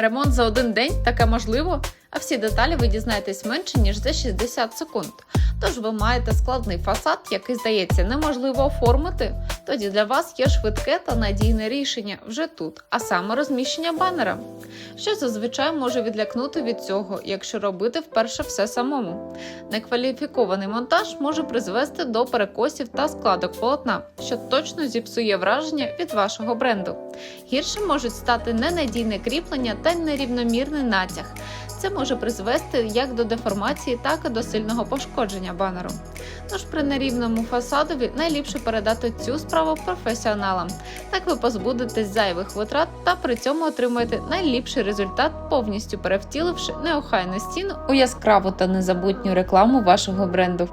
Ремонт за один день таке можливо, а всі деталі ви дізнаєтесь менше ніж за 60 секунд. Тож ви маєте складний фасад, який здається неможливо оформити. Тоді для вас є швидке та надійне рішення вже тут, а саме розміщення банера, що зазвичай може відлякнути від цього, якщо робити вперше все самому. Некваліфікований монтаж може призвести до перекосів та складок полотна, що точно зіпсує враження від вашого бренду. Гірше можуть стати ненадійне кріплення та нерівномірний натяг. Це може призвести як до деформації, так і до сильного пошкодження банеру. Тож при нерівному фасадові найліпше передати цю справу професіоналам. Так ви позбудетесь зайвих витрат та при цьому отримаєте найліпший результат, повністю перевтіливши неохайну стіну у яскраву та незабутню рекламу вашого бренду.